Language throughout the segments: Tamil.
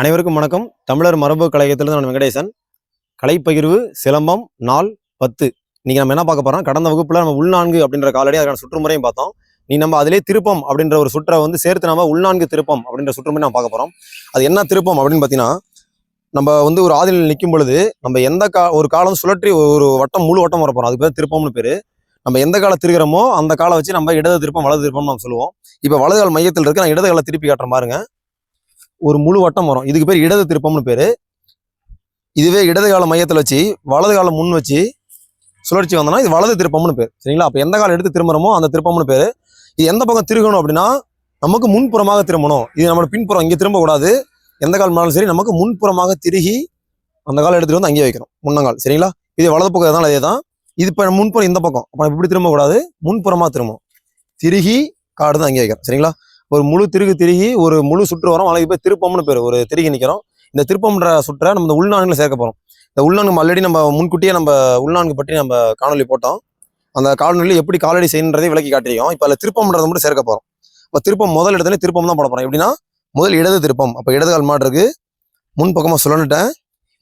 அனைவருக்கும் வணக்கம். தமிழர் மரபு கழகத்திலிருந்து நான் வெங்கடேசன். கலைப்பகிர்வு சிலம்பம் நாள் பத்து. இன்றைக்கி நம்ம என்ன பார்க்க போகிறோம் கடந்த வகுப்பில் நம்ம உள்நான்கு அப்படின்ற காலடி அதுக்கான சுற்றுமுறையும் பார்த்தோம். நீ நம்ம அதிலே திருப்பம் அப்படின்ற ஒரு சுற்றை வந்து சேர்த்து நம்ம உள்நான்கு திருப்பம் அப்படின்ற சுற்றுமுறை நம்ம பார்க்க போகிறோம் அது என்ன திருப்பம் அப்படின்னு பார்த்தீங்கன்னா நம்ம வந்து ஒரு ஆதிநிலை நிற்கும் பொழுது நம்ம எந்த கா ஒரு காலம் சுழற்றி ஒரு வட்டம் முழு வட்டம் வர அதுக்கு பேர் திருப்பம்னு பேர். நம்ம எந்த காலம் திருக்கிறோமோ அந்த காலை வச்சு நம்ம இடது திருப்பம் வலது திருப்பம் நம்ம சொல்லுவோம். இப்போ வலது கால் மையத்தில் இருக்கு நான் இடது காலை திருப்பி காட்டுறேன் பாருங்க. ஒரு முழு வட்டம் வரும். இதுக்கு பேர் இடது திருப்பம்னு பேர். இதுவே இடது கால மையத்தில் வச்சு வலது காலம் முன் வச்சு சுழற்சி வந்தோம்னா இது வலது திருப்பம்னு பேர். சரிங்களா? அப்போ எந்த காலம் எடுத்து திரும்புறமோ அந்த திருப்பம்னு பேர். இது எந்த பக்கம் திருகணும் அப்படின்னா நமக்கு முன்புறமாக திரும்பணும். இது நம்மளோட பின்புறம் இங்கே திரும்பக்கூடாது. எந்த கால் மேலும் சரி நமக்கு முன்புறமாக திருகி அந்த காலம் எடுத்துகிட்டு வந்து அங்கேயே வைக்கணும். முன்னங்கால். சரிங்களா? இது வலது பக்கம் தான் அதே தான் இது இப்போ முன்புறம் இந்த பக்கம். அப்போ இப்படி திரும்பக்கூடாது. முன்புறமாக திரும்பணும். திருகி காடு தான் அங்கே வைக்கிறோம் சரிங்களா? ஒரு முழு திருகு திருகி ஒரு முழு சுற்று வரோம் அதுக்கு போய் திருப்பம்னு பேர் ஒரு திருகி நிற்கிறோம் இந்த திருப்பம்ன்ற சுற்றை நம்ம இந்த உள்நான்குல சேர்க்க போகிறோம் இந்த உள்நான்கு ஆல்ரெடி நம்ம முன்கூட்டியே நம்ம உள்நான்கு பற்றி நம்ம காணொலி போட்டோம். அந்த காணொலி எப்படி காலடி செய்யணுன்றதை விளக்கி காட்டியிருக்கோம். இப்போ அதில் திருப்பம்ன்றதை மட்டும் சேர்க்க போகிறோம் இப்போ திருப்பம் முதல் இடத்துல திருப்பம் தான் போட போகிறோம் எப்படின்னா முதல் இடது திருப்பம். அப்போ இடது கால் மாடு இருக்கு. முன் பக்கமாக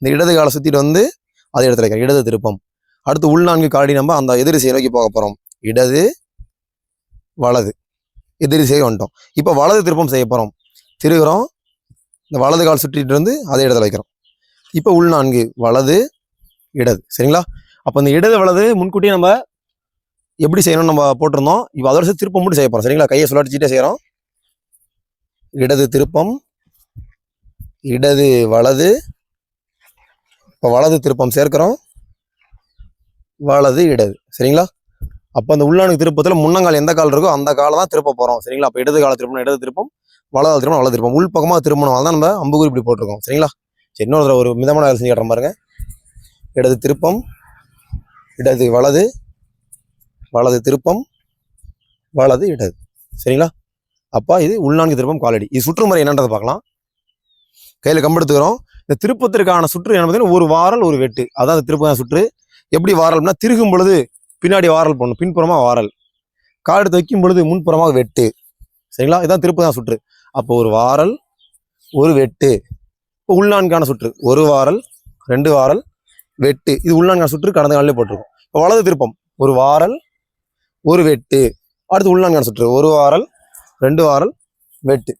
இந்த இடது காலை சுற்றிட்டு வந்து அதே இடத்துல இடது திருப்பம். அடுத்து உள்நான்கு காலடி நம்ம அந்த எதிர் செய்ய நோக்கி போக போகிறோம் இடது வலது. எதிரி செய்ய வந்துட்டோம். இப்போ வலது திருப்பம் செய்ய போகிறோம் திருகிறோம். இந்த வலது கால் சுற்றிட்டு வந்து அதே இடத்துல வைக்கிறோம். இப்போ உள் நான்கு வலது இடது. சரிங்களா? அப்போ இந்த இடது வலது முன்கூட்டியே நம்ம எப்படி செய்யணும்னு நம்ம போட்டிருந்தோம். இப்போ அதோட சேர்த்து திருப்பம் மட்டும் செய்ய போகிறோம் சரிங்களா? கையை சுழற்றிட்டே செய்கிறோம் இடது திருப்பம் இடது வலது. இப்போ வலது திருப்பம் சேர்க்கிறோம். வலது இடது. சரிங்களா? அப்போ அந்த உள்ளானுக்கு திருப்பத்தில் முன்னங்கால் எந்த கால் இருக்கோ அந்த காலை தான் திருப்ப போகிறோம் சரிங்களா? அப்போ இடது கால திருப்பணும் இடது திருப்பம் வலதால் திருப்பணும் வலது திருப்பம். உள் பக்கமாக திரும்பணும். அதான் நம்ம அம்புகுறி இப்படி போட்டிருக்கோம். சரிங்களா? சரி இன்னொரு ஒரு மிதமான வேலை செஞ்சு காட்டுறேன் பாருங்க. இடது திருப்பம் இடது வலது வலது திருப்பம் வலது இடது. சரிங்களா? அப்பா இது உள்நான்கு திருப்பம் காலடி. இது சுற்றுமுறை என்னன்றதை பார்க்கலாம். கையில் கம்படுத்துக்கிறோம் இந்த திருப்பத்திற்கான சுற்று என்ன பார்த்தீங்கன்னா ஒரு வாரல் ஒரு வெட்டு. அதான் அந்த திருப்பம் சுற்று. எப்படி வாரல் அப்படின்னா திருகும் பொழுது பின்னாடி வாரல் போடணும். பின்புறமாக வாரல். கால் எடுத்து வைக்கும் பொழுது முன்புறமாக வெட்டு. சரிங்களா? இதான் திருப்பு தான் சுற்று. அப்போ ஒரு வாரல் ஒரு வெட்டு. இப்போ உள்நான்கான சுற்று. ஒரு வாரல் ரெண்டு வாரல் வெட்டு. இது உள்நான்கான சுற்று கடந்த காலிலே போட்டிருக்கோம். இப்போ வலது திருப்பம். ஒரு வாரல் ஒரு வெட்டு. அடுத்து உள்நான்கான சுற்று. ஒரு வாரல் ரெண்டு வாரல் வெட்டு.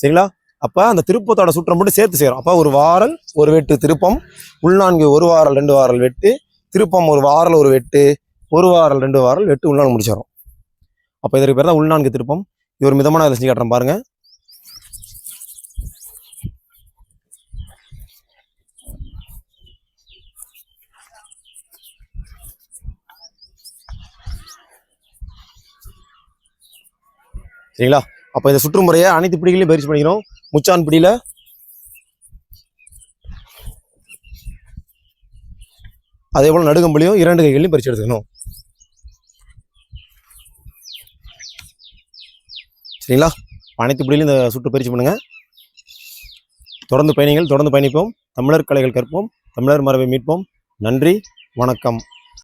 சரிங்களா? அப்போ அந்த திருப்பத்தோட சுற்றம் மட்டும் சேர்த்து செய்கிறோம் அப்போ ஒரு வாரல் ஒரு வெட்டு திருப்பம். உள்நான்கு ஒரு வாரல் ரெண்டு வாரல் வெட்டு. திருப்பம் ஒரு வாரல் ஒரு வெட்டு. ஒரு வாரம் ரெண்டு வாரம் எட்டு உள்நாள் முடிச்சிடும் அப்போ இதற்கு பேர் தான் உள்நான்கு திருப்பம். இது ஒரு மிதமான வேலை செஞ்சு காட்டுறேன் பாருங்க. சரிங்களா? அப்போ இந்த சுற்றுமுறையை அனைத்து பிடிகளையும் பயிற்சி பண்ணிக்கிறோம். முச்சான் பிடியில் அதே போல் நடுகம்பளியும் இரண்டு கைகளையும் பறிச்சு எடுத்துக்கணும். சரிங்களா? அனைத்து பிடியிலும் இந்த சுற்று பயிற்சி பண்ணுங்கள் தொடர்ந்து பயணிகள் தொடர்ந்து பயணிப்போம். தமிழர் கலைகள் கற்போம் தமிழர் மரபை மீட்போம். நன்றி வணக்கம்.